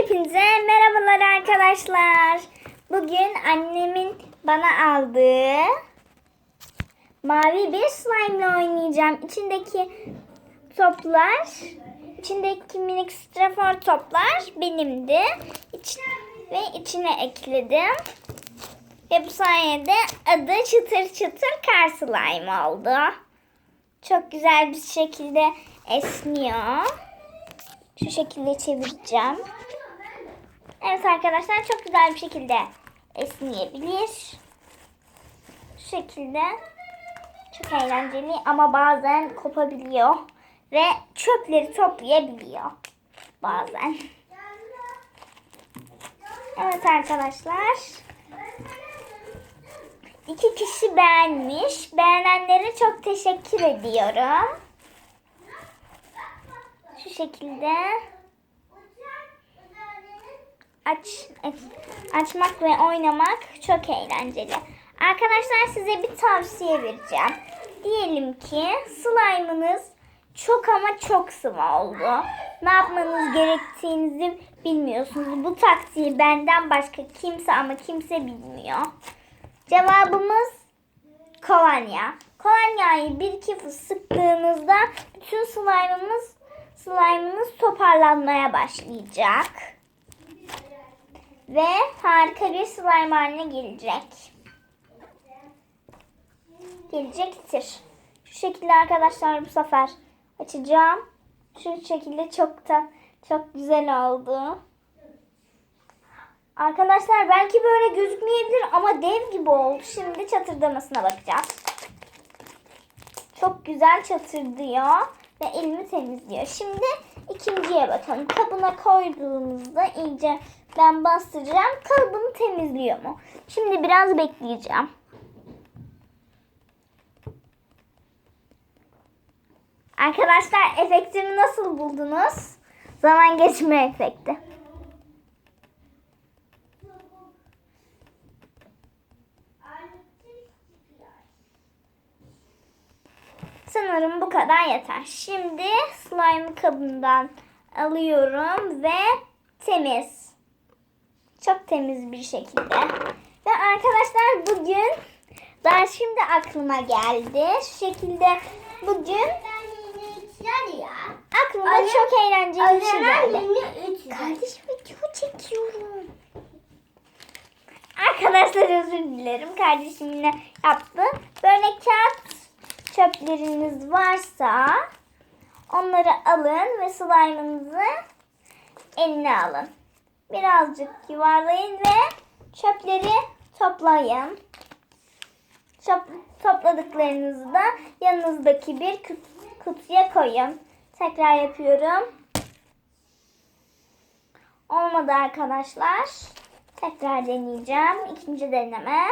Hepinize merhabalar arkadaşlar. Bugün annemin bana aldığı mavi bir slime ile oynayacağım. İçindeki toplar, içindeki minik strafor toplar benimdi. İç, ve içine ekledim. Ve bu sayede adı çıtır çıtır kar slime oldu. Çok güzel bir şekilde esniyor. Şu şekilde çevireceğim. Evet arkadaşlar çok güzel bir şekilde esneyebilir. Şu şekilde. Çok eğlenceli ama bazen kopabiliyor. Ve çöpleri toplayabiliyor. Bazen. Evet arkadaşlar. İki kişi beğenmiş. Beğenenlere çok teşekkür ediyorum. Şu şekilde aç, açmak ve oynamak çok eğlenceli. Arkadaşlar size bir tavsiye vereceğim. Diyelim ki slime'ınız çok ama çok sıvı oldu. Ne yapmanız gerektiğinizi bilmiyorsunuz. Bu taktiği benden başka kimse ama kimse bilmiyor. Cevabımız kolonya. Kolonyayı bir iki fıs sıktığınızda bütün slime'ımız slime'ınız toparlanmaya başlayacak. Ve harika bir slime haline gelecek. Gelecektir. Şu şekilde arkadaşlar bu sefer açacağım. Şu şekilde çok da çok güzel oldu. Arkadaşlar belki böyle gözükmeyebilir ama dev gibi oldu. Şimdi çatırdamasına bakacağız. Çok güzel çatırdıyor ve elimi temizliyor. Şimdi ikinciye bakalım. Kabına koyduğumuzda iyice ben bastıracağım. Kabını temizliyor mu? Şimdi biraz bekleyeceğim. Arkadaşlar efektimi nasıl buldunuz? Zaman geçme efekti. Sanırım bu kadar yeter. Şimdi slime kabından alıyorum ve temiz. Çok temiz bir şekilde. Ve arkadaşlar bugün daha şimdi aklıma geldi. Şu şekilde bugün aklıma Anne- çok eğlenceli bir şey geldi. Kardeşim. Video çekiyorum. Arkadaşlar özür dilerim. Kardeşimle yaptı. Böyle kağıt çöpleriniz varsa onları alın ve slime'ınızı eline alın. Birazcık yuvarlayın ve çöpleri toplayın. Çöp, topladıklarınızı da yanınızdaki bir kut- kutuya koyun. Tekrar yapıyorum. Olmadı arkadaşlar. Tekrar deneyeceğim. İkinci deneme.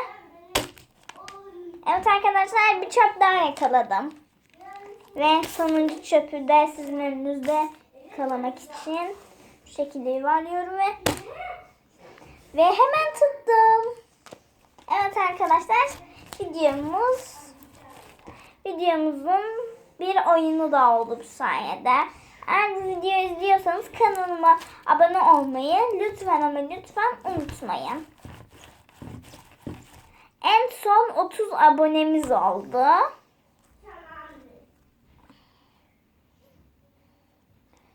Evet arkadaşlar bir çöp daha yakaladım. Ve sonuncu çöpü de sizin önünüzde yakalamak için bu şekilde yuvarlıyorum ve ve hemen tuttum. Evet arkadaşlar videomuz videomuzun bir oyunu da oldu bu sayede. Eğer bu videoyu izliyorsanız kanalıma abone olmayı lütfen ama lütfen unutmayın. Son 30 abonemiz oldu.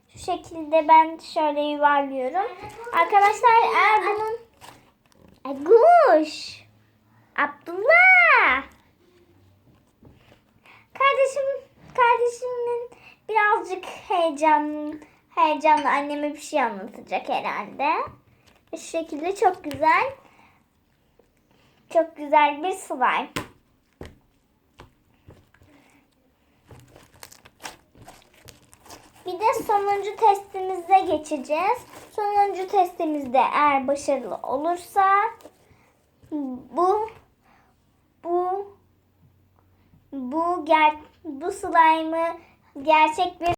Şu şekilde ben şöyle yuvarlıyorum. Arkadaşlar eğer bunun Aguş Abdullah Kardeşim kardeşimin birazcık heyecan heyecanlı anneme bir şey anlatacak herhalde. Şu şekilde çok güzel çok güzel bir slime. Bir de sonuncu testimize geçeceğiz. Sonuncu testimizde eğer başarılı olursa bu bu bu ger bu slime'ı gerçek bir